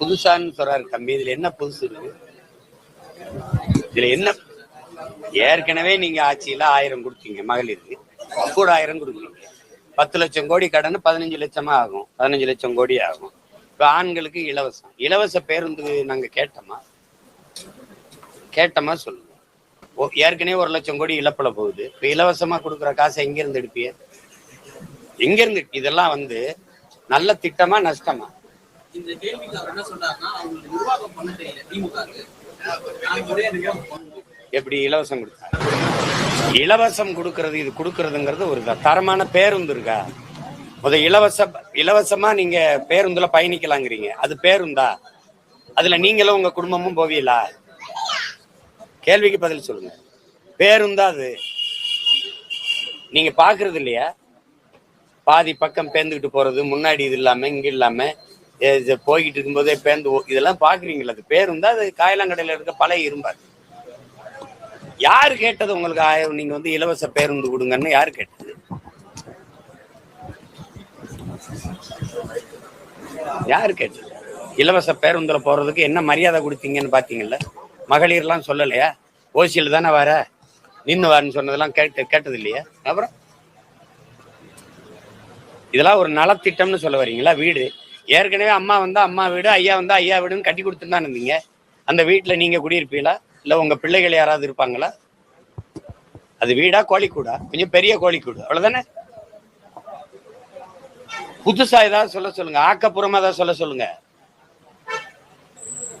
புதுசான்னு சொல்றாரு தம்பி. இதுல என்ன புதுசு இருக்கு? இதுல என்ன? ஏற்கனவே நீங்க ஆட்சியில ஆயிரம் கொடுத்தீங்க மகளிருக்கு. கூட ஆயிரம் கொடுக்குறீங்க பத்து லட்சம் கோடி கடன் பதினஞ்சு லட்சமா ஆகும். பதினஞ்சு லட்சம் கோடி ஆகும். இப்ப ஆண்களுக்கு இலவசம். இலவச பேருந்து நாங்க கேட்டோமா? கேட்டோமா சொல்லுங்க. ஓ, ஏற்கனவே ஒரு லட்சம் கோடி இழப்புல போகுது. இப்ப இலவசமா கொடுக்குற காசை எங்க இருந்து எடுப்பிய எங்க இருந்து இதெல்லாம் வந்து நல்ல திட்டமா நஷ்டமா? இந்த கேள்விக்கு அவர் என்ன சொல்றாருன்னா அவங்களுக்கு நிர்வாகம் பண்ண தெரியல திமுக எப்படி இலவசம் கொடுத்தாங்க இலவசம் கொடுக்கறது இது கொடுக்கறதுங்கிறது ஒரு தரமான பேருந்து இருக்கா? முத இலவச இலவசமா நீங்க பேருந்துல பயணிக்கலாங்கிறீங்க. அது பேருந்தா? அதுல நீங்களும் உங்க குடும்பமும் போவீங்களா? கேள்விக்கு பதில் சொல்லுங்க. பேருந்தா அது? நீங்க பாக்குறது இல்லையா? பாதி பக்கம் பேர்ந்துக்கிட்டு போறது முன்னாடி இது இல்லாம இங்க இல்லாம போய்கிட்டு இருக்கும்போதே பேருந்து இதெல்லாம் பாக்குறீங்களா அது பேருந்தா அது காயலாங்கடையில இருக்க பழைய இரும்பாது யாரு கேட்டது உங்களுக்கு ஆயிரம் நீங்க வந்து இலவச பேருந்து கொடுங்கன்னு யாரு கேட்டது? யாரு கேட்டது? இலவச பேருந்துல போறதுக்கு என்ன மரியாதை கொடுத்தீங்கன்னு பாத்தீங்கல்ல மகளிர்லாம் சொல்லலையா? ஓசியில் தானே வர? நின்று வரன்னு சொன்னதெல்லாம் கேட்டு கேட்டது இல்லையா அப்புறம்? இதெல்லாம் ஒரு நலத்திட்டம்னு சொல்ல வரீங்களா? வீடு. ஏற்கனவே அம்மா வந்தால் அம்மா வீடு ஐயா வந்தால் ஐயா வீடுன்னு கட்டி கொடுத்துருந்தான் இருந்தீங்க. அந்த வீட்டில் நீங்க குடியிருப்பீங்களா? இல்ல உங்க பிள்ளைகள் யாராவது இருப்பாங்களா? அது வீடா கோழிக்கூடா? கொஞ்சம் பெரிய கோழிக்கூடு. அவ்வளோதானே புதுசா ஏதாவது சொல்ல சொல்லுங்க. ஆக்கப்பூர்வமா ஏதாவது சொல்ல சொல்லுங்க.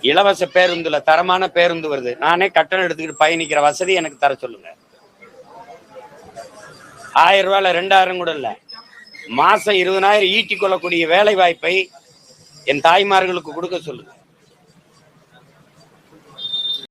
இலவச பேருந்துல தரமான பேருந்து வருது. நானே கட்டணம் எடுத்துக்கிட்டு பயணிக்கிற வசதி எனக்கு தர சொல்லுங்க. ஆயிரம் ரூபாயில ரெண்டாயிரம் கூட இல்ல. மாசம் இருபதாயிரம் ஈட்டி கொள்ளக்கூடிய வேலை வாய்ப்பை என் தாய்மார்களுக்கு கொடுக்க சொல்லுங்க.